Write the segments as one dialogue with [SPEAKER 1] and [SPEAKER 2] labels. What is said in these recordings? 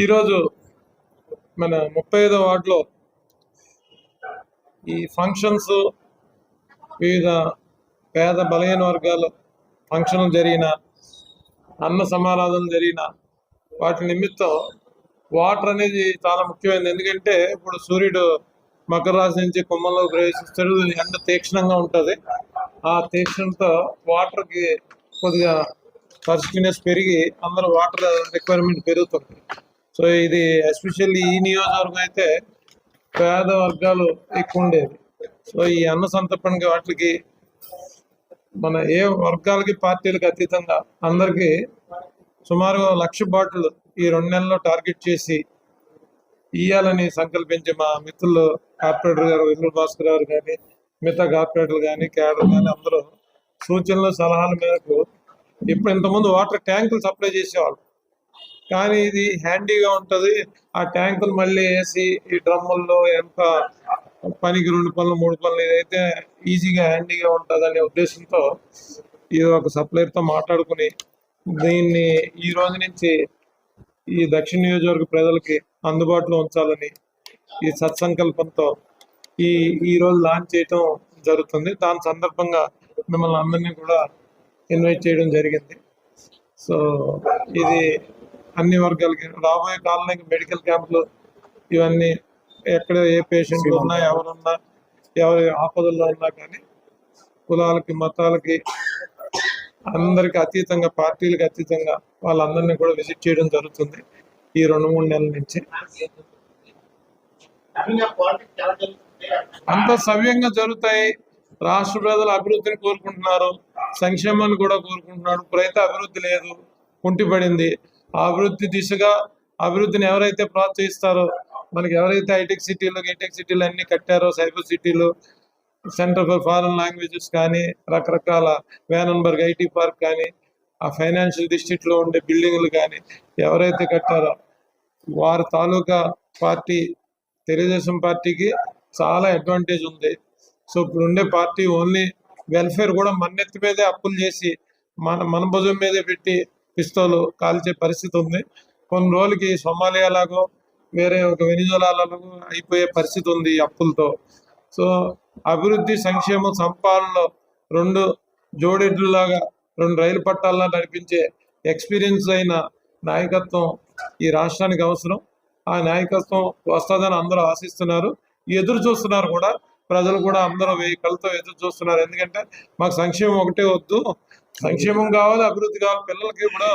[SPEAKER 1] ఈరోజు మన ముప్పై ఐదో వార్డులో ఈ ఫంక్షన్స్ వివిధ పేద బలహీన వర్గాలు ఫంక్షన్లు జరిగిన అన్న సమారాధనలు జరిగిన వాటి నిమిత్తం వాటర్ అనేది చాలా ముఖ్యమైనది. ఎందుకంటే ఇప్పుడు సూర్యుడు మకర రాశి నుంచి కుంభంలో ప్రవేశిస్తాడు. ఎండ తీక్షణంగా ఉంటుంది. ఆ తీక్షణతో వాటర్కి కొద్దిగా పరిస్థితినెస్ పెరిగి అందరూ వాటర్ రిక్వైర్మెంట్ పెరుగుతుంది. సో ఇది ఎస్పెషల్లీ ఈ నియోజకవర్గం అయితే పేద వర్గాలు ఎక్కువ ఉండేది సో ఈ అన్న సంతర్పణకి వాటికి మన ఏ వర్గాలకి పార్టీలకు అతీతంగా అందరికీ సుమారుగా లక్ష బాటిల్ ఈ రెండు నెలల్లో టార్గెట్ చేసి ఇయ్యాలని సంకల్పించి మా మిత్రులు కార్పొరేటర్ గారు వెల్లుడు భాస్కర్ గారు కానీ మిగతా కార్పొరేటర్లు కానీ క్యాడర్ కానీ అందరూ సూచనలు సలహాల మేరకు ఇప్పుడు ఇంతకుముందు వాటర్ ట్యాంకులు సప్లై చేసేవాళ్ళు. కానీ ఇది హ్యాండీగా ఉంటుంది. ఆ ట్యాంకులు మళ్ళీ వేసి ఈ డ్రమ్ముల్లో ఎంత పనికి రెండు పనులు మూడు పనులు ఇదైతే ఈజీగా హ్యాండీగా ఉంటుంది అనే ఉద్దేశంతో ఇది ఒక సప్లైర్తో మాట్లాడుకుని దీన్ని ఈ రోజు నుంచి ఈ దక్షిణ నియోజకవర్గ ప్రజలకి అందుబాటులో ఉంచాలని ఈ సత్సంకల్పంతో ఈ ఈ రోజు లాంచ్ చేయటం జరుగుతుంది. దాని సందర్భంగా మిమ్మల్ని అందరినీ కూడా ఇన్వైట్ చేయడం జరిగింది. సో ఇది అన్ని వర్గాలకి రాబోయే కాలంలో మెడికల్ క్యాంపులు ఇవన్నీ ఎక్కడ ఏ పేషెంట్లు ఉన్నా ఎవరున్నా ఎవరి ఆపదల్లో ఉన్నా కానీ కులాలకి మతాలకి అందరికి అతీతంగా పార్టీలకు అతీతంగా వాళ్ళందరినీ కూడా విజిట్ చేయడం జరుగుతుంది ఈ రెండు మూడు నెలల నుంచి. అంత సవ్యంగా జరుగుతాయి. రాష్ట్ర ప్రజలు అభివృద్ధిని కోరుకుంటున్నారు. సంక్షేమాన్ని కూడా కోరుకుంటున్నారు. ఇప్పుడైతే అభివృద్ధి లేదు. కుంటిపడింది. ఆ అభివృద్ధి దిశగా అభివృద్ధిని ఎవరైతే ప్రోత్సహిస్తారో మనకి ఎవరైతే హైటెక్ సిటీలు హైటెక్ సిటీలు అన్ని కట్టారో సైబర్ సిటీలు సెంటర్ ఫర్ ఫారెన్ లాంగ్వేజెస్ కానీ రకరకాల వేనన్బర్గ్ ఐటీ పార్క్ కానీ ఆ ఫైనాన్షియల్ డిస్ట్రిక్ట్లో ఉండే బిల్డింగ్లు కానీ ఎవరైతే కట్టారో వారి తాలూకా పార్టీ తెలుగుదేశం పార్టీకి చాలా అడ్వాంటేజ్ ఉంది. సో ఇప్పుడు ఉండే పార్టీ ఓన్లీ వెల్ఫేర్ కూడా మన్నెత్తి మీదే అప్పులు చేసి మన మన భుజం మీదే పెట్టి పిస్తోలు కాల్చే పరిస్థితి ఉంది. కొన్ని రోజులకి సొమాలియా లాగో వేరే ఒక వెనిజోలాలో అయిపోయే పరిస్థితి ఉంది అప్పులతో. సో అభివృద్ధి సంక్షేమం సంపాదనలో రెండు జోడెడ్లలాగా రెండు రైలు పట్టాలను నడిపించే ఎక్స్పీరియన్స్ అయిన నాయకత్వం ఈ రాష్ట్రానికి అవసరం. ఆ నాయకత్వం వస్తుందని అందరూ ఆశిస్తున్నారు. ఎదురు చూస్తున్నారు కూడా. ప్రజలు కూడా అందరూ వెయ్యి కళ్ళతో ఎదురు చూస్తున్నారు. ఎందుకంటే మాకు సంక్షేమం ఒకటే వద్దు. సంక్షేమం కావాలి అభివృద్ధి కావాలి. పిల్లలకి ఇప్పుడు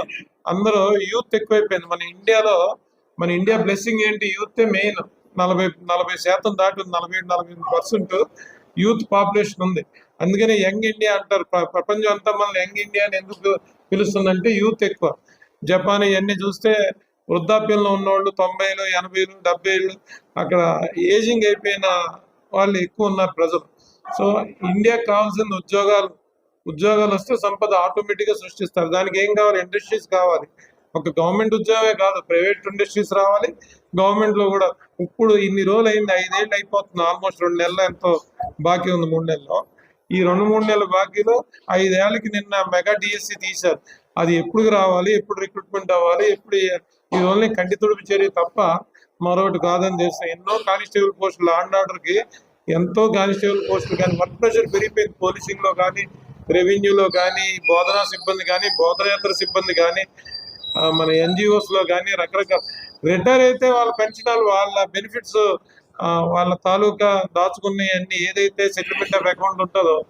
[SPEAKER 1] అందరూ యూత్ ఎక్కువైపోయింది. మన ఇండియాలో మన ఇండియా బ్లెస్సింగ్ ఏంటి? యూతే మెయిన్. నలభై నలభై శాతం దాటి ఉంది నలభై నలభై పర్సెంట్ యూత్ పాపులేషన్ ఉంది. అందుకని యంగ్ ఇండియా అంటారు. ప్రపంచం అంతా మనల్ని యంగ్ ఇండియా అని ఎందుకు పిలుస్తుందంటే యూత్ ఎక్కువ. జపాన్ ఇవన్నీ చూస్తే వృద్ధాప్యంలో ఉన్నవాళ్ళు తొంభైలు ఎనభైలు డెబ్బైలు అక్కడ ఏజింగ్ అయిపోయిన వాళ్ళు ఎక్కువ ఉన్నారు ప్రజలు. సో ఇండియాకి కావాల్సిన ఉద్యోగాలు ఉద్యోగాలు వస్తే సంపద ఆటోమేటిక్గా సృష్టిస్తారు. దానికి ఏం కావాలి? ఇండస్ట్రీస్ కావాలి. ఒక గవర్నమెంట్ ఉద్యోగమే కాదు ప్రైవేట్ ఇండస్ట్రీస్ రావాలి. గవర్నమెంట్లో కూడా ఇప్పుడు ఇన్ని రోజులు అయింది ఐదేళ్ళు అయిపోతుంది ఆల్మోస్ట్ రెండు నెలలు ఎంతో బాకీ ఉంది మూడు నెలల్లో. ఈ రెండు మూడు నెలల బాకీలో ఐదేళ్ళకి నిన్న మెగా డిఎస్సి తీశారు. అది ఎప్పుడు రావాలి? ఎప్పుడు రిక్రూట్మెంట్ అవ్వాలి? ఎప్పుడు ఈ- ఇది ఓన్లీ కంటి తుడుపు చర్య తప్ప మరొకటి కాదని చేస్తే ఎన్నో కానిస్టేబుల్ పోస్టులు లాండ్కి ఎంతో కానిస్టేబుల్ పోస్టులు కానీ వర్క్ ప్రెషర్ పెరిగిపోయింది పోలీసింగ్లో కానీ రెవెన్యూలో కానీ బోధనా సిబ్బంది కానీ బోధనేతర సిబ్బంది కానీ మన ఎన్జిఓస్లో కానీ రకరకాల రిటైర్ అయితే వాళ్ళ పెన్షనాలు వాళ్ళ బెనిఫిట్స్ వాళ్ళ తాలూకా దాచుకునే అన్ని ఏదైతే సెటిల్మెంట్ ఆఫ్ అకౌంట్ ఉంటుందో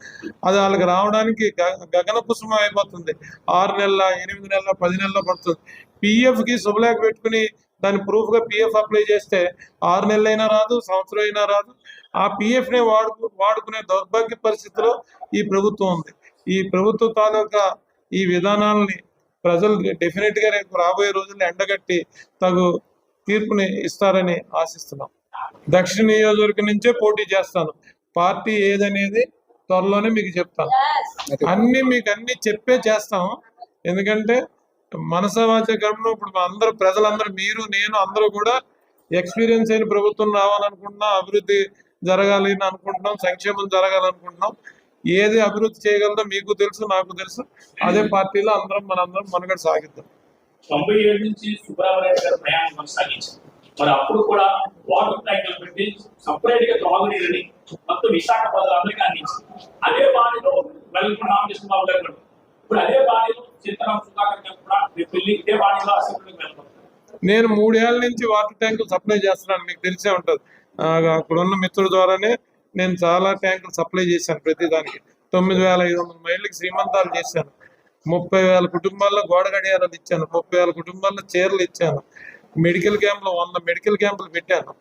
[SPEAKER 1] అది వాళ్ళకి రావడానికి గ- గగన కుసుమం అయిపోతుంది. ఆరు నెలల ఎనిమిది నెలల పది నెలల పడుతుంది. పిఎఫ్కి శుభలేఖ పెట్టుకుని దాని ప్రూఫ్గా పిఎఫ్ అప్లై చేస్తే ఆరు నెలలైనా రాదు సంవత్సరం అయినా రాదు. ఆ పిఎఫ్ని వాడుకు వాడుకునే దౌర్భాగ్య పరిస్థితిలో ఈ ప్రభుత్వం ఉంది. ఈ ప్రభుత్వ తాలూకా ఈ విధానాలని ప్రజలు డెఫినెట్గా రేపు రాబోయే రోజుల్లో ఎండగట్టి తగు తీర్పుని ఇస్తారని ఆశిస్తున్నాం. దక్షిణ నియోజకవర్గం నుంచే పోటీ చేస్తాను. పార్టీ ఏదనేది త్వరలోనే మీకు చెప్తాను. అన్ని మీకు అన్ని చెప్పే చేస్తాం. ఎందుకంటే మనసవాచ కర్మను ఇప్పుడు అందరూ ప్రజలందరూ మీరు నేను అందరూ కూడా ఎక్స్పీరియన్స్ అయిన ప్రభుత్వం రావాలనుకుంటున్నాం అభివృద్ధి జరగాలి అని అనుకుంటున్నాం సంక్షేమం జరగాలనుకుంటున్నాం. ఏది అభివృద్ధి చేయగలదో మీకు తెలుసు నాకు తెలుసు. అదే పార్టీలో అందరం మనందరం మనుగడ సాగిద్దాం.
[SPEAKER 2] తొంభై ఏడు నుంచి సుబ్రహ్మణ్య గారు ప్రయాణం కొనసాగించారు. మరి అప్పుడు కూడా వాటర్ ట్యాంకులు పెట్టి సపరేట్గా త్రాగునీరుని మొత్తం విశాఖ ప్రజలందరికీ అందించారు. అదే బాణిలో వెల్లుల్లి రామకృష్ణ బాబు గారు కూడా. ఇప్పుడు అదే బాణిలో చింతనం సుధాకర్ గారు కూడా రేపు వెళ్ళి ఇదే బాణిలో అసెంబ్లీకి వెళ్తారు
[SPEAKER 1] నేను మూడేళ్ళ నుంచి వాటర్ ట్యాంకులు సప్లై చేస్తున్నాను మీకు తెలిసే ఉంటుంది. అక్కడ ఉన్న మిత్రుల ద్వారానే నేను చాలా ట్యాంకులు సప్లై చేశాను ప్రతి దానికి. తొమ్మిది వేల ఐదు వందల మైళ్ళకి శ్రీమంతాలు చేశాను. ముప్పై వేల కుటుంబాల్లో గోడ గడియారాలు ఇచ్చాను. ముప్పై వేల కుటుంబాల్లో చీరలు ఇచ్చాను. మెడికల్ క్యాంప్లో వంద మెడికల్ క్యాంపులు పెట్టాను.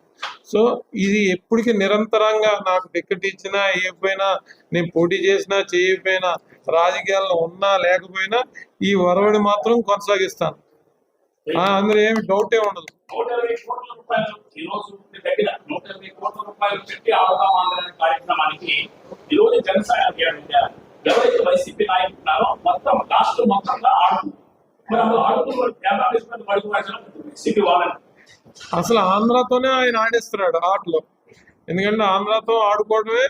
[SPEAKER 1] సో ఇది ఎప్పటికీ నిరంతరంగా నాకు టికెట్ ఇచ్చినా ఇవ్వకపోయినా నేను పోటీ చేసినా చేయకపోయినా రాజకీయాల్లో ఉన్నా లేకపోయినా ఈ వరవడి మాత్రం కొనసాగిస్తాను. అందులో ఏమి డౌటే ఉండదు.
[SPEAKER 2] నూట ఇరవై కోట్ల రూపాయలు ఈ రోజు దగ్గర నూట ఇరవై కోట్ల రూపాయలు పెట్టి ఆవుదాం ఆందోళన కార్యక్రమానికి ఈ రోజు జనసేన ఎవరైతే వైసీపీ నాయకులు ఉన్నారో మొత్తం రాష్ట్ర మొత్తంగా ఆడుతూ మరి అందులో ఆడుతున్న కేంద్ర తీసుకుని పడుకు వైసీపీ వాళ్ళని.
[SPEAKER 1] అసలు ఆంధ్రాతోనే ఆయన ఆడేస్తున్నాడు ఆటలో. ఎందుకంటే ఆంధ్రాతో ఆడుకోవడమే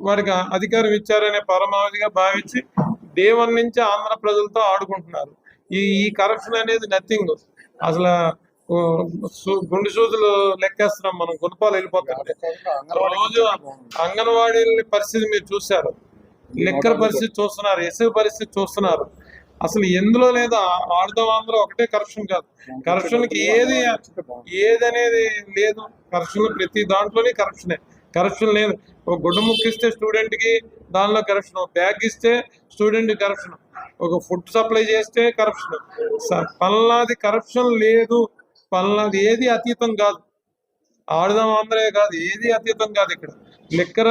[SPEAKER 1] వారికి అధికారం ఇచ్చారనే పరమావధిగా భావించి దేవన్ నుంచి ఆంధ్ర ప్రజలతో ఆడుకుంటున్నారు. ఈ ఈ కరప్షన్ అనేది నథింగ్ అసలు గుండు సూదులు లెక్కేస్తున్నాం మనం గుణపాలు వెళ్ళిపోతుంటే రోజు అంగన్వాడీ పరిస్థితి మీరు చూశారు. లెక్కల పరిస్థితి చూస్తున్నారు ఎస్ఐ పరిస్థితి చూస్తున్నారు. అసలు ఎందులో లేదా ఆడుదాం ఆంధ్ర ఒకటే కరప్షన్ కాదు. కరప్షన్కి ఏది ఏది అనేది లేదు. కరప్షన్ ప్రతి దాంట్లోనే కరప్షనే కరప్షన్ లేదు. ఒక గుడ్డ ముక్కిస్తే స్టూడెంట్కి దానిలో కరప్షన్ ఒక బ్యాగ్ ఇస్తే స్టూడెంట్ కరప్షన్ ఒక ఫుడ్ సప్లై చేస్తే కరప్షన్ పల్లాది కరప్షన్ లేదు. పల్నాది ఏది అతీతం కాదు. ఆడదాం ఆంధ్రే కాదు ఏది అతీతం కాదు ఇక్కడ. లెక్కర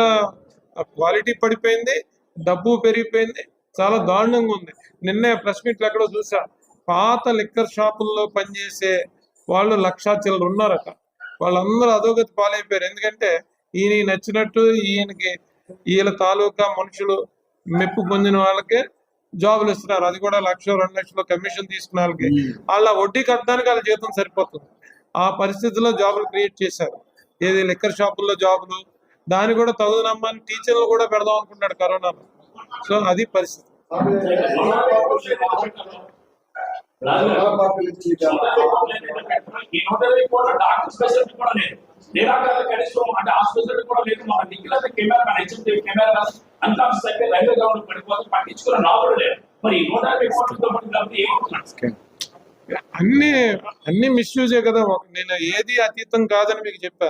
[SPEAKER 1] క్వాలిటీ పడిపోయింది డబ్బు పెరిగిపోయింది చాలా దారుణంగా ఉంది. నిన్నే ప్రెస్ మీట్లు ఎక్కడో చూసా పాత లిక్కర్ షాపుల్లో పనిచేసే వాళ్ళు లక్షా చిల్లర ఉన్నారట. వాళ్ళందరూ అధోగతి పాలైపోయారు. ఎందుకంటే ఈయన నచ్చినట్టు ఈయనకి వీళ్ళ తాలూకా మనుషులు మెప్పు పొందిన వాళ్ళకే జాబులు ఇస్తున్నారు. అది కూడా లక్ష రెండు లక్షలు కమిషన్ తీసుకున్న వాళ్ళకి వాళ్ళ వడ్డీ కట్టడానికి వాళ్ళ జీతం సరిపోతుంది. ఆ పరిస్థితుల్లో జాబులు క్రియేట్ చేశారు. ఏది లిక్కర్ షాపుల్లో జాబులు దాన్ని కూడా తగుదనమ్మని టీచర్లు కూడా పెడదాం అనుకున్నాడు కరోనాలో సో అది పరిస్థితి.
[SPEAKER 2] కూడా లేదు అంటే కెమెరా కెమెరా అంతా సైతే రైల్వే పడిపోతే పట్టించుకున్న నాలుగు లేదు మరి ఈ నూట కోట్లతో పడి ఏమవుతున్నాడు
[SPEAKER 1] అన్ని అన్ని మిస్యూజే కదా నేను ఏది అతీతం కాదని మీకు చెప్పా.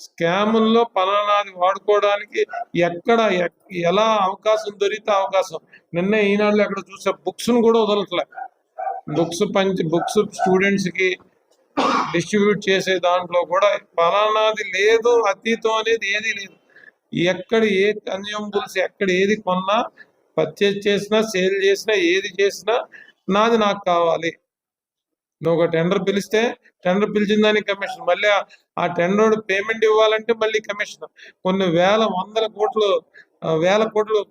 [SPEAKER 1] స్కాముల్లో పలానాది వాడుకోవడానికి ఎక్కడ ఎక్- ఎలా అవకాశం దొరికితే అవకాశం. నిన్న ఈనాడులో ఎక్కడ చూసా బుక్స్ను కూడా వదలట్లే. బుక్స్ పంచి బుక్స్ స్టూడెంట్స్కి డిస్ట్రిబ్యూట్ చేసే దాంట్లో కూడా పలానాది లేదు అతీతం అనేది ఏది లేదు. ఎక్కడ ఏ కన్జ్యూమబుల్స్ ఎక్కడ ఏది కొన్నా పర్చేజ్ చేసినా సేల్ చేసినా ఏది చేసినా నాది నాకు కావాలి. నువ్వు ఒక టెండర్ పిలిస్తే టెండర్ పిలిచిన దానికి కమిషన్ మళ్ళీ ఆ- టెండర్ పేమెంట్ ఇవ్వాలంటే మళ్ళీ కమిషన్ కొన్ని వేల వందల కోట్లు వేల కోట్లు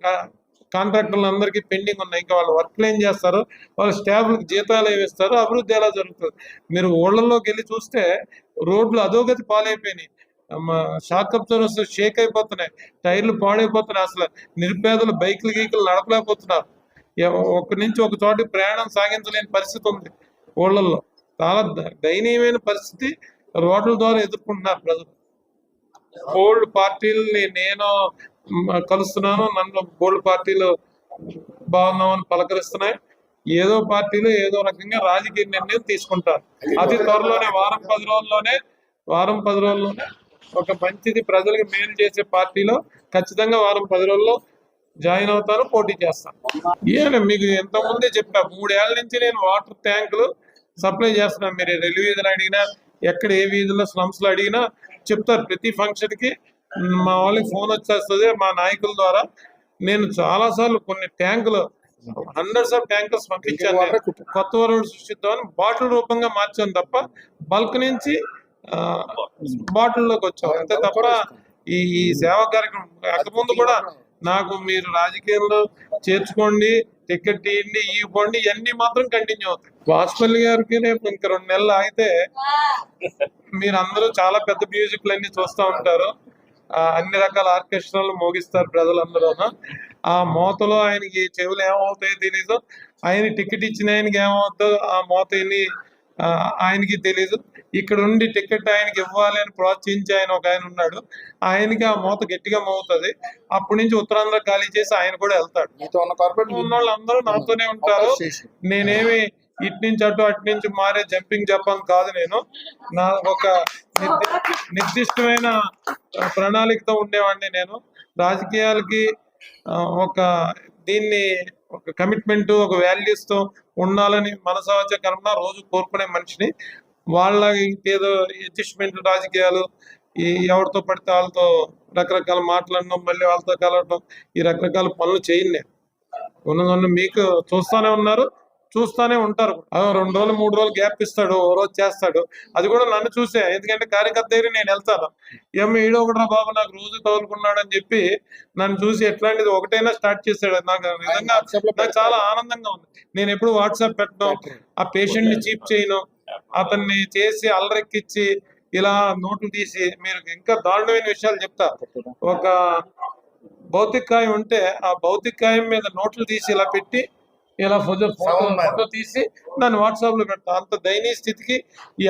[SPEAKER 1] కాంట్రాక్టర్లు అందరికీ పెండింగ్ ఉన్నాయి. ఇంకా వాళ్ళు వర్క్లు ఏం చేస్తారు. వాళ్ళ స్టాఫ్లకు జీతాలు ఏమి ఇస్తారు అభివృద్ధి ఎలా జరుగుతుంది? మీరు ఊళ్ళల్లోకి వెళ్ళి చూస్తే రోడ్లు అధోగతి పాలైపోయినాయి. షాక్ వస్తే షేక్ అయిపోతున్నాయి. టైర్లు పాడైపోతున్నాయి అసలు. నిరుపేదలు బైకులు గీకులు నడపలేకపోతున్నారు. ఒక నుంచి ఒక చోటి ప్రయాణం సాగించలేని పరిస్థితి ఉంది ఊళ్ళల్లో. చాలా ద- దయనీయమైన పరిస్థితి రోడ్ల ద్వారా ఎదుర్కొంటున్నారు ప్రజలు. బోల్డ్ పార్టీలని నేను కలుస్తున్నాను. నన్ను బోల్డ్ పార్టీలు బాగున్నామని పలకరిస్తున్నాయి. ఏదో పార్టీలు ఏదో రకంగా రాజకీయ నిర్ణయం తీసుకుంటారు. అతి త్వరలోనే వారం పది రోజుల్లోనే వారం పది రోజుల్లోనే ఒక మంచిది ప్రజలకు మేలు చేసే పార్టీలో ఖచ్చితంగా వారం పది రోజుల్లో జాయిన్ అవుతాను పోటీ చేస్తాను ఈయన మీకు ఎంత ముందే చెప్పా మూడేళ్ళ నుంచి నేను వాటర్ ట్యాంకులు సప్లై చేస్తున్నాను. మీరు రైల్వే వీధులు అడిగినా ఎక్కడ ఏ వీధుల్లో స్లమ్స్లో అడిగినా చెప్తారు. ప్రతి ఫంక్షన్కి మా వాళ్ళకి ఫోన్ వచ్చేస్తుంది మా నాయకుల ద్వారా. నేను చాలాసార్లు కొన్ని ట్యాంకులు హండ్రెడ్స్ ఆఫ్ ట్యాంకర్స్ పంపించాను. కొత్త వరల్డ్ సృష్టిద్దామని బాటిల్ రూపంగా మార్చాను తప్ప బల్క్ నుంచి బాటిల్లోకి వచ్చాం. అంతే తప్ప ఈ ఈ సేవా కార్యక్రమం అంతకుముందు కూడా నాకు మీరు రాజకీయాల్లో చేర్చుకోండి టికెట్ ఇవ్వండి ఇవ్వండి ఇవన్నీ మాత్రం కంటిన్యూ అవుతాయి. వాజ్పేయి గారికి రేపు ఇంక రెండు నెలలు అయితే మీరు అందరూ చాలా పెద్ద మ్యూజిక్లు అన్ని చూస్తూ ఉంటారు. ఆ, అన్ని రకాల ఆర్కెస్ట్రాలు మోగిస్తారు ప్రజలందరూ. ఆ మోతలో ఆయనకి చెవులు ఏమవుతాయో తెలీదు. ఆయన టికెట్ ఇచ్చిన ఆయనకి ఏమవుతుందో ఆ మోత ఆయనకి తెలీదు. ఇక్కడ ఉండి టికెట్ ఆయనకి ఇవ్వాలి అని ప్రోత్సహించి ఆయన ఒక ఆయన ఉన్నాడు. ఆయనకి ఆ మూత గట్టిగా మోగుతుంది. అప్పటి నుంచి ఉత్తరాంధ్ర ఖాళీ చేసి ఆయన కూడా వెళ్తాడు.
[SPEAKER 3] ఉన్న
[SPEAKER 1] వాళ్ళందరూ నాతోనే ఉంటారు. నేనేమి ఇటు నుంచి అటు అటు నుంచి మారే జంపింగ్ జపాన్ కాదు నేను. నా ఒక నిర్ది- నిర్దిష్టమైన ప్రణాళికతో ఉండేవాడిని నేను. రాజకీయాలకి ఒక దీన్ని ఒక కమిట్మెంట్ ఒక values తో ఉండాలని మనసావాచ కర్మ రోజు కోరుకునే మనిషిని. వాళ్ళ ఇంకేదో అడ్జస్ట్మెంట్ రాజకీయాలు ఈ ఎవరితో పడితే వాళ్ళతో రకరకాల మాట్లాడడం మళ్ళీ వాళ్ళతో కలవడం ఈ రకరకాల పనులు చేయను నేను ఉన్నదన్న మీకు చూస్తానే ఉన్నారు చూస్తానే ఉంటారు. రెండు రోజులు మూడు రోజులు గ్యాప్ ఇస్తాడు ఓ రోజు చేస్తాడు. అది కూడా నన్ను చూసే ఎందుకంటే కార్యకర్త దగ్గర నేను వెళ్తాను. ఏమో ఈడో ఒకటి బాబు నాకు రోజు తగులుకున్నాడు అని చెప్పి నన్ను చూసి ఎట్లాంటిది ఒకటైనా స్టార్ట్ చేశాడు. నాకు నిజంగా నాకు చాలా ఆనందంగా ఉంది. నేను ఎప్పుడు వాట్సాప్ పెట్టడం ఆ పేషెంట్ని చీప్ చేయను. అతన్ని చేసి అల్లరెక్కిచ్చి ఇలా నోట్లు తీసి మీరు ఇంకా దారుణమైన విషయాలు చెప్తా. ఒక భౌతిక కాయం ఉంటే ఆ భౌతిక కాయం మీద నోట్లు తీసి ఇలా పెట్టి ఇలా ఫోటో తీసి దాన్ని వాట్సాప్లో పెడతా. అంత దయనీయ స్థితికి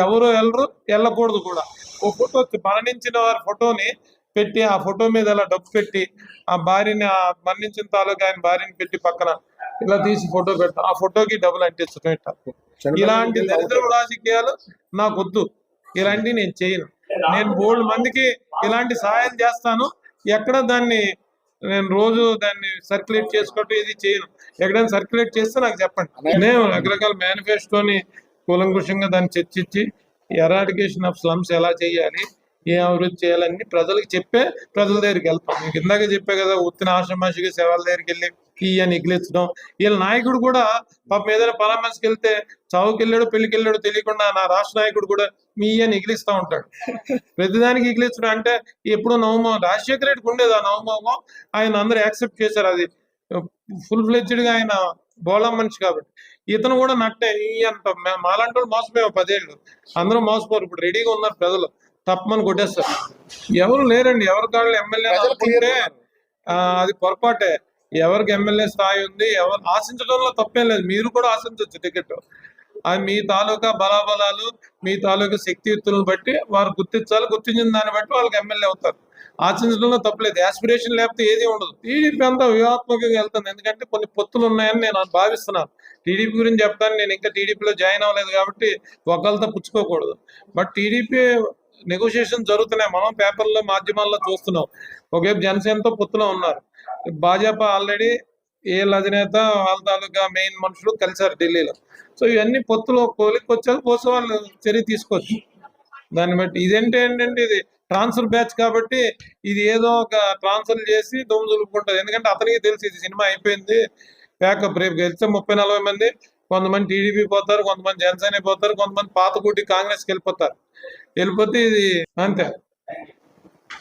[SPEAKER 1] ఎవరు వెళ్ళరు వెళ్ళకూడదు కూడా. ఓ ఫోటో మరణించిన వారి ఫోటోని పెట్టి ఆ ఫోటో మీద ఇలా డబ్బు పెట్టి ఆ భార్యని ఆ మరణించిన తాలూకా ఆయన భార్యని పెట్టి పక్కన ఇలా తీసి ఫోటో పెట్టా ఆ ఫోటోకి డబ్బులు అంటించడం ఇట్లా ఇలాంటి దరిద్ర రాజకీయాలు నాకు వద్దు ఇలాంటివి నేను చేయను. నేను బోల్డ్ మందికి ఇలాంటి సహాయం చేస్తాను. ఎక్కడ దాన్ని నేను రోజు దాన్ని సర్క్యులేట్ చేసుకోవటం ఇది చేయను. ఎక్కడైనా సర్క్యులేట్ చేస్తే నాకు చెప్పండి. నేను రకరకాల మేనిఫెస్టోని కూలంకుషంగా దాన్ని చర్చించి ఎరాడికేషన్ ఆఫ్ స్లమ్స్ ఎలా చేయాలి ఏ అభివృద్ధి చేయాలని ప్రజలకు చెప్పే ప్రజల దగ్గరికి వెళ్తాం మీకు ఇందాక చెప్పే కదా ఉత్తిన ఆషమాషిగా శవాల దగ్గరికి వెళ్ళి ఈ అని ఎగిలించడం వీళ్ళ నాయకుడు కూడా పాపం ఏదైనా పరామర్శకి వెళ్తే చావుకి వెళ్ళాడు పెళ్ళికి వెళ్ళాడు తెలియకుండా నా రాష్ట్ర నాయకుడు కూడా మీ అని ఎగిలిస్తా ఉంటాడు. ప్రతిదానికి ఎగిలించడం అంటే ఎప్పుడు నవమో రాజశేఖర రెడ్డికి ఉండేది ఆ నవమోమో ఆయన అందరూ యాక్సెప్ట్ చేశారు. అది ఫుల్ ఫ్లెడ్జ్డ్గా ఆయన బోళం మనిషి కాబట్టి. ఇతను కూడా నట్టే. ఈ అంత మే- మాలాంటి మోసపోయాం పదేళ్ళు. అందరూ మోసపోరు. ఇప్పుడు రెడీగా ఉన్నారు ప్రజలు. తప్పమని కొట్టేస్తారు. ఎవరు లేరండి. ఎవరి కాళ్ళు ఎమ్మెల్యే అది పొరపాటే. ఎవరికి ఎమ్మెల్యే స్థాయి ఉంది ఎవరు ఆశించడంలో తప్పేం లేదు. మీరు కూడా ఆశించవచ్చు టికెట్. అది మీ తాలూకా బలాబలాలు మీ తాలూకా శక్తియుక్తులను బట్టి వారు గుర్తించాలి. గుర్తించిన దాన్ని బట్టి వాళ్ళకి ఎమ్మెల్యే అవుతారు. ఆశించడంలో తప్పలేదు ఆస్పిరేషన్ లేకపోతే ఏది ఉండదు. టీడీపీ అంతా వ్యూహాత్మకంగా వెళ్తుంది. ఎందుకంటే కొన్ని పొత్తులు ఉన్నాయని నేను భావిస్తున్నాను. టీడీపీ గురించి చెప్తాను. నేను ఇంకా టీడీపీలో జాయిన్ అవ్వలేదు కాబట్టి ఒకళ్ళతో పుచ్చుకోకూడదు. బట్ టీడీపీ నెగోషియేషన్ జరుగుతున్నాయి. మనం పేపర్లో మాధ్యమాల్లో చూస్తున్నాం. ఒకవైపు జనసేనతో పొత్తులో ఉన్నారు. భాజపా ఆల్రెడీ ఏళ్ళ అధినేత వాళ్ళ తాలూకా మెయిన్ మనుషులు కలిశారు ఢిల్లీలో. సో ఇవన్నీ పొత్తులో కోలికి వచ్చాక పోసి వాళ్ళు చర్య తీసుకోవచ్చు. దాన్ని బట్టి ఇదేంటి ఏంటంటే ఇది ట్రాన్స్ఫర్ బ్యాచ్ కాబట్టి ఇది ఏదో ఒక ట్రాన్స్ఫర్ చేసి దొమ్ము దులుపుకుంటుంది. ఎందుకంటే అతనికి తెలిసి ఇది సినిమా అయిపోయింది. ప్యాకప్ రేపు గెలిస్తే ముప్పై నలభై మంది కొంతమంది టీడీపీ పోతారు కొంతమంది జనసేన పోతారు కొంతమంది పాతకూటి కాంగ్రెస్కి వెళ్ళిపోతారు. వెళ్ళిపోతే ఇది అంతే.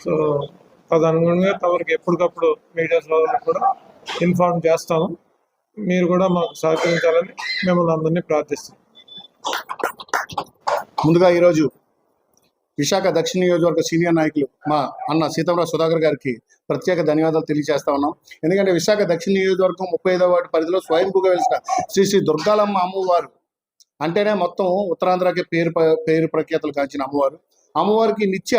[SPEAKER 1] సో తదనుగుణంగా తమరికి ఎప్పటికప్పుడు మీడియా సోదరులకు కూడా ఇన్ఫార్మ్ చేస్తాను. మీరు కూడా మాకు సహకరించాలని మిమ్మల్ని అందరినీ ప్రార్థిస్తున్నాం.
[SPEAKER 3] ముందుగా ఈరోజు విశాఖ దక్షిణ నియోజకవర్గ సీనియర్ నాయకులు మా అన్న సీతారావు సుధాకర్ గారికి ప్రత్యేక ధన్యవాదాలు తెలియజేస్తా ఉన్నాం. ఎందుకంటే విశాఖ దక్షిణ నియోజకవర్గం ముప్పై ఐదవ వాటి పరిధిలో స్వయంభూగా వెలిసిన శ్రీ శ్రీ దుర్గాలమ్మ అమ్మవారు అంటేనే మొత్తం ఉత్తరాంధ్రకి పేరు పేరు ప్రఖ్యాతలు కాంచిన అమ్మవారు. అమ్మవారికి నిత్య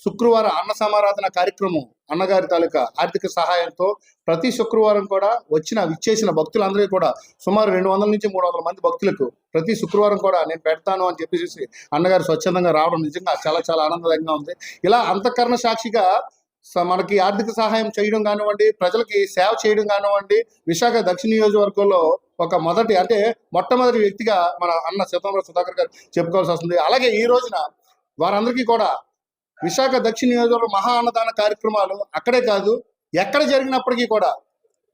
[SPEAKER 3] శుక్రవార అన్న సమారాధన కార్యక్రమం అన్నగారి తాలూకా ఆర్థిక సహాయంతో ప్రతి శుక్రవారం కూడా వచ్చిన విచ్చేసిన భక్తులందరికీ కూడా సుమారు రెండు వందల నుంచి మూడు వందల మంది భక్తులకు ప్రతి శుక్రవారం కూడా నేను పెడతాను అని చెప్పేసి అన్నగారు స్వచ్ఛందంగా రావడం నిజంగా చాలా చాలా ఆనందదాయకంగా ఉంది. ఇలా అంతఃకరణ సాక్షిగా మనకి ఆర్థిక సహాయం చేయడం కానివ్వండి ప్రజలకి సేవ చేయడం కానివ్వండి విశాఖ దక్షిణ నియోజకవర్గంలో ఒక మొదటి అంటే మొట్టమొదటి వ్యక్తిగా మన అన్న సీతారామ సుధాకర్ గారు చెప్పుకోవాల్సి వస్తుంది. అలాగే ఈ రోజున వారందరికీ కూడా విశాఖ దక్షిణ నియోజకవర్గం మహా అన్నదాన కార్యక్రమాలు అక్కడే కాదు ఎక్కడ జరిగినప్పటికీ కూడా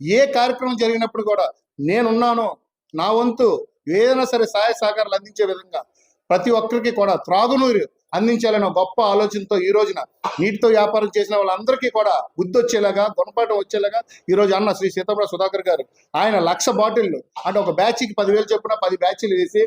[SPEAKER 3] ఏ కార్యక్రమం జరిగినప్పుడు కూడా నేనున్నాను నా వంతు ఏదైనా సరే సహాయ సహకారాలు అందించే విధంగా ప్రతి ఒక్కరికి కూడా త్రాగునీరు అందించాలనే గొప్ప ఆలోచనతో ఈ రోజున నీటితో వ్యాపారం చేసిన వాళ్ళందరికీ కూడా బుద్ధి వచ్చేలాగా గుణపాఠం వచ్చేలాగా ఈ రోజు అన్న శ్రీ సీతారామ సుధాకర్ గారు ఆయన లక్ష బాటిళ్ళు అంటే ఒక బ్యాచ్కి పదివేలు చొప్పున పది బ్యాచ్లు వేసి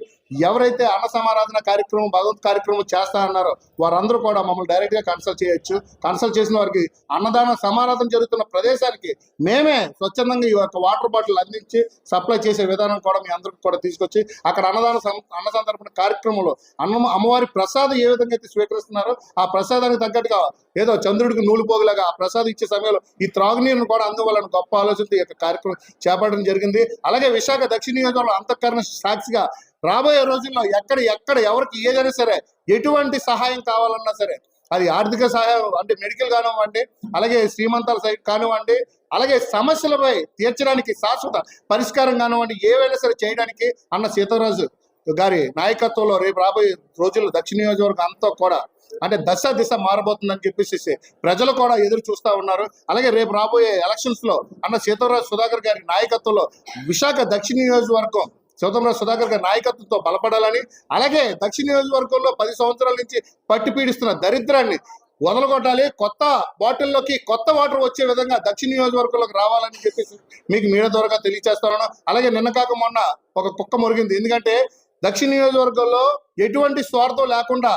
[SPEAKER 3] ఎవరైతే అన్న సమారాధన కార్యక్రమం భగవత్ కార్యక్రమం చేస్తా అన్నారో వారందరూ కూడా మమ్మల్ని డైరెక్ట్గా కన్సల్ట్ చేయొచ్చు. కన్సల్ట్ చేసిన వారికి అన్నదాన సమారాధన జరుగుతున్న ప్రదేశానికి మేమే స్వచ్ఛందంగా ఈ యొక్క వాటర్ బాటిల్ అందించి సప్లై చేసే విధానం కూడా మీ అందరికి కూడా తీసుకొచ్చి అక్కడ అన్నదాన అన్న సందర్భన కార్యక్రమంలో అన్న అమ్మవారి ప్రసాదం ఏ విధంగా అయితే స్వీకరిస్తున్నారో ఆ ప్రసాదానికి తగ్గట్టుగా ఏదో చంద్రుడికి నూలు పోగులాగా ఆ ప్రసాదం ఇచ్చే సమయంలో ఈ త్రాగునీరును కూడా అందువలన గొప్ప ఆలోచనతో ఈ యొక్క కార్యక్రమం చేపట్టడం జరిగింది. అలాగే విశాఖ దక్షిణ నియోజకవర్గంలో అంతఃకరణ సాక్షిగా రాబోయే రోజుల్లో ఎక్కడ ఎక్కడ ఎవరికి ఏదైనా సరే ఎటువంటి సహాయం కావాలన్నా సరే అది ఆర్థిక సహాయం అంటే మెడికల్ కానివ్వండి అలాగే శ్రీమంతాల సైడ్ కానివ్వండి అలాగే సమస్యలపై తీర్చడానికి శాశ్వత పరిష్కారం కానివ్వండి ఏవైనా సరే చేయడానికి అన్న సీతారాజు గారి నాయకత్వంలో రేపు రాబోయే రోజుల్లో దక్షిణ నియోజకవర్గం అంతా కూడా అంటే దశ దిశ మారబోతుందని చెప్పేసి ప్రజలు కూడా ఎదురు చూస్తా ఉన్నారు. అలాగే రేపు రాబోయే ఎలక్షన్స్లో అన్న సీతారాజు సుధాకర్ గారి నాయకత్వంలో విశాఖ దక్షిణ నియోజకవర్గం సీతారాజు సుధాకర్ గారి నాయకత్వంతో బలపడాలని అలాగే దక్షిణ నియోజకవర్గంలో పది సంవత్సరాల నుంచి పట్టి పీడిస్తున్న దరిద్రాన్ని వదలగొట్టాలి. కొత్త బాటిల్లోకి కొత్త వాటర్ వచ్చే విధంగా దక్షిణ నియోజకవర్గంలోకి రావాలని చెప్పేసి మీకు మీడియా ద్వారా తెలియజేస్తాను అలాగే నిన్న కాక మొన్న ఒక కుక్క మురిగింది. ఎందుకంటే దక్షిణ నియోజకవర్గంలో ఎటువంటి స్వార్థం లేకుండా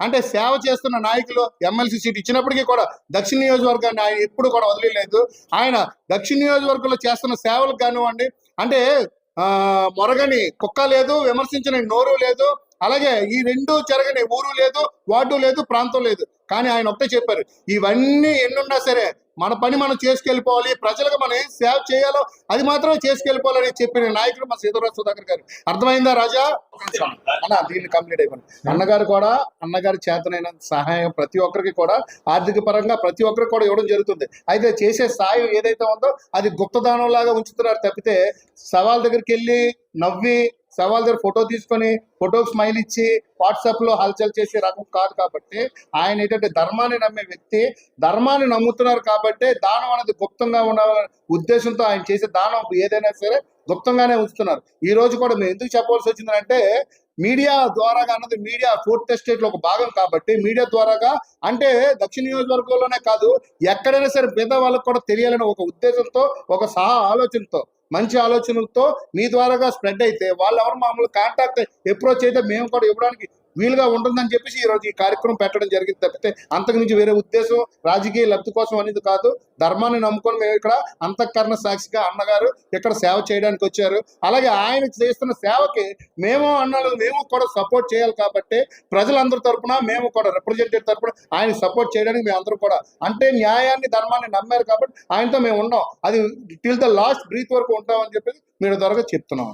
[SPEAKER 3] అంటే సేవ చేస్తున్న నాయకులు ఎమ్మెల్సీ సీట్ ఇచ్చినప్పటికీ కూడా దక్షిణ నియోజకవర్గాన్ని ఆయన ఎప్పుడు కూడా వదిలేదు ఆయన దక్షిణ నియోజకవర్గంలో చేస్తున్న సేవలకు కానివ్వండి అంటే మొరగని కుక్క లేదు విమర్శించిన నోరు లేదు. అలాగే ఈ రెండు జరగని ఊరు లేదు వార్డు లేదు ప్రాంతం లేదు. కానీ ఆయన ఒకటే చెప్పారు ఇవన్నీ ఎన్నున్నా సరే మన పని మనం చేసుకెళ్ళిపోవాలి ప్రజలకు మనం ఏం సేవ చేయాలో అది మాత్రమే చేసుకెళ్ళిపోవాలని చెప్పిన నాయకుడు మా సీతారాం సుధాకర్ గారు. అర్థమైందా రాజా? అన్న దీన్ని కంప్లీట్ అయిపోయింది అన్నగారు కూడా అన్నగారి చేతనైన సహాయం ప్రతి ఒక్కరికి కూడా ఆర్థిక పరంగా ప్రతి ఒక్కరికి కూడా ఇవ్వడం జరుగుతుంది. అయితే చేసే సాయం ఏదైతే ఉందో అది గుప్తదానం లాగా ఉంచుతున్నారు తప్పితే సవాల్ దగ్గరికి వెళ్ళి నవ్వి సవాల్ దగ్గర ఫోటో తీసుకొని ఫోటోకి స్మైల్ ఇచ్చి వాట్సాప్లో హల్చల్ చేసే రకం కాదు కాబట్టి ఆయన ఏంటంటే ధర్మాన్ని నమ్మే వ్యక్తి ధర్మాన్ని నమ్ముతున్నారు కాబట్టి దానం అనేది గుప్తంగా ఉండాలనే ఉద్దేశంతో ఆయన చేసే దానం ఏదైనా సరే గుప్తంగానే ఉంచుతున్నారు. ఈ రోజు కూడా మేము ఎందుకు చెప్పవలసి వచ్చిందంటే మీడియా ద్వారాగా అన్నది మీడియా ఫోర్త్ ఎస్టేట్లో ఒక భాగం కాబట్టి మీడియా ద్వారాగా అంటే దక్షిణ నియోజకవర్గంలోనే కాదు ఎక్కడైనా సరే పేద వాళ్ళకు కూడా తెలియాలని ఒక ఉద్దేశంతో ఒక సహా ఆలోచనతో మంచి ఆలోచనలతో మీ ద్వారాగా స్ప్రెడ్ అయితే వాళ్ళు ఎవరు మామూలు కాంటాక్ట్ అప్రోచ్ అయితే మేము కూడా ఇవ్వడానికి వీలుగా ఉంటుందని చెప్పేసి ఈ రోజు ఈ కార్యక్రమం పెట్టడం జరిగింది తప్పితే అంతకుమించి వేరే ఉద్దేశం రాజకీయ లబ్ధి కోసం అనేది కాదు. ధర్మాన్ని నమ్ముకొని మేము ఇక్కడ అంతఃకరణ సాక్షిగా అన్నగారు ఇక్కడ సేవ చేయడానికి వచ్చారు. అలాగే ఆయన చేస్తున్న సేవకి మేము అన్నాడు మేము కూడా సపోర్ట్ చేయాలి కాబట్టి ప్రజలందరి తరఫున మేము కూడా రిప్రజెంటేటివ్ తరపున ఆయన సపోర్ట్ చేయడానికి మేము అందరూ కూడా. అంటే న్యాయాన్ని ధర్మాన్ని నమ్మారు కాబట్టి ఆయనతో మేము ఉన్నాం. అది టిల్ ద లాస్ట్ బ్రీత్ వరకు ఉంటామని చెప్పి మీరు త్వరగా చెప్తున్నాం.